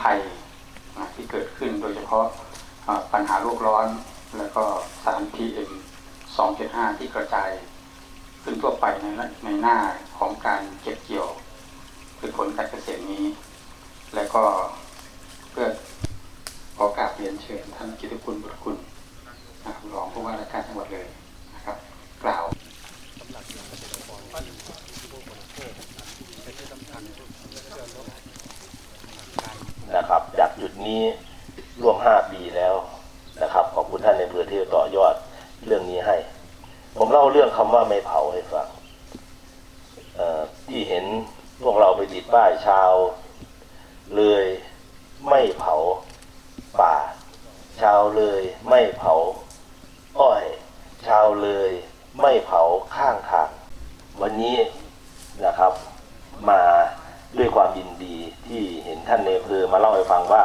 ภัยที่เกิดขึ้นโดยเฉพาะปัญหาโลกร้อน แล้วก็สาร PM 2.5ที่กระจายขึ้นทั่วไปในในหน้าของการเก็บเกี่ยวคือผลการเกษตรนี้ และก็เพื่อขอกราบเรียนเชิญท่านกิติคุณบุตรคุณรับรองผู้ว่าราชการจังหวัดเลยนะครับ กล่าว นะครับจากจุด นี้ร่วม5ปีแล้วนะครับ ขอบคุณท่านในอำเภอที่ต่อยอดเรื่องนี้ให้ ผมเล่าเรื่องคำว่าไม่เผาให้ฟังที่เห็นพวกเราไปติดป้ายชาว เลยไม่เผาป่า ชาวเลยไม่เผา อ้อย ชาวเลยไม่เผาข้างทาง วันนี้นะครับ มาด้วยความยินดีที่เห็นท่านในอำเภอมาเล่าให้ฟังว่า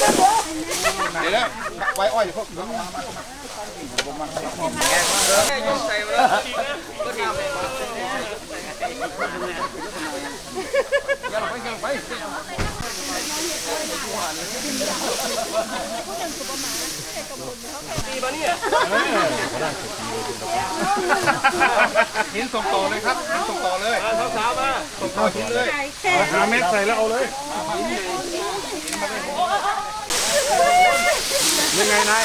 เดี๋ยวไปอ้อยพวกนู้นหินส่งต่อเลยครับหินส่งต่อเลยสาวๆมาส่งต่อหินเลยหาเม็ดใส่แล้วเอาเลย ยังไงนาย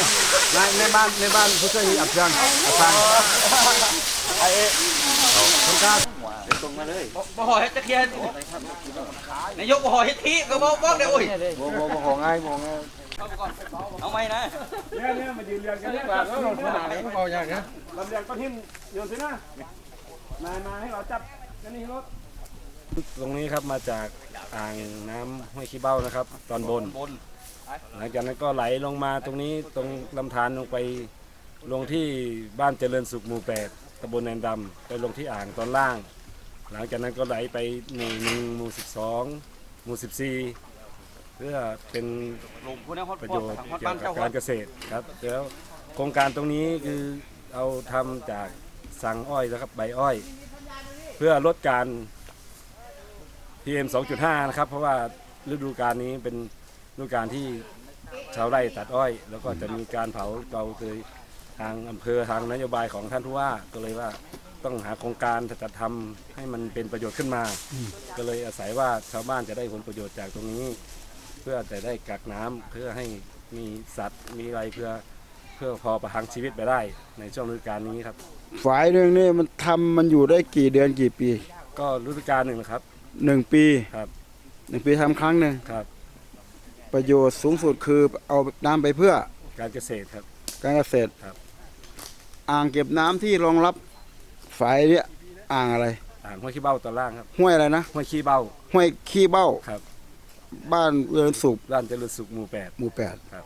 นายในบ้านในบ้านผู้ช่วยอับยังอับฟังไอ้ทำการบ่หอยตะเคียนนายกบ่หอยทีก็บอกบอกได้โอ้ยโมโมโมของง่ายมองง่ายเอาไหมนะเนี่ยเนี่ยมายืนเรียงกันดีกว่าแล้วขนาดนี้เบาอย่างนะลำเลียงก้อนหินโยนสินะนายมาให้เราจับกันนี่รถตรงนี้ครับมาจากอ่างน้ำห้วยขี้เบ้านะครับ ตอนบน หลังจากนั้นก็ไหลลงมาตรงนี้ตรงลำธารลงไปลงที่บ้านเจริญสุขหมู่แปดตำบลแนนดำไปลงที่อ่างตอนล่าง หลังจากนั้นก็ไหลไปหมู่หนึ่งหมู่สิบสองหมู่สิบสี่เพื่อเป็นประโยชน์เกี่ยนวกัเจ้าบการเกษตรครับแล้วโครงการตรงนี้คือเอาทำจากสังอ้อยนะครับใบอ้อย เพื่อลดการ PM 2.5 นะครับ เพราะว่าฤดูกาลนี้เป็น ฤดูกาลที่ชาวไร่ตัดอ้อย แล้วก็จะมีการเผาเราเคยทางอำเภอทางนโยบายของท่านผู้ว่าก็เลยว่าต้องหาโครงการจัดทำให้มันเป็นประโยชน์ขึ้นมา ก็เลยอาศัยว่าชาวบ้านจะได้ผลประโยชน์จากตรงนี้ เพื่อจะได้กักน้ำเพื่อให้มีสัตว์มีอะไรเพื่อเพื่อพอประทังชีวิตไปได้ในช่วงฤดูกาลนี้ครับฝายหนึ่งนี่มันทำมันอยู่ได้กี่เดือนกี่ปี ก็ฤดูกาลหนึ่งนะครับหนึ่งปีครับหนึ่งปีทำครั้งหนึ่งครับ ประโยชน์สูงสุดคือเอาน้ำไปเพื่อการเกษตรครับ การเกษตรครับ อ่างเก็บน้ำที่รองรับฝายเนี่ยอ่างอะไร อ่างห้วยขี้เบ้าตอนล่างครับห้วยอะไรนะห้วยขี้เบ้าห้วยขี้เบ้าครับ บ้านเรือนสุขด้านเจริญสุขหมู่แปด หมู่แปดครับ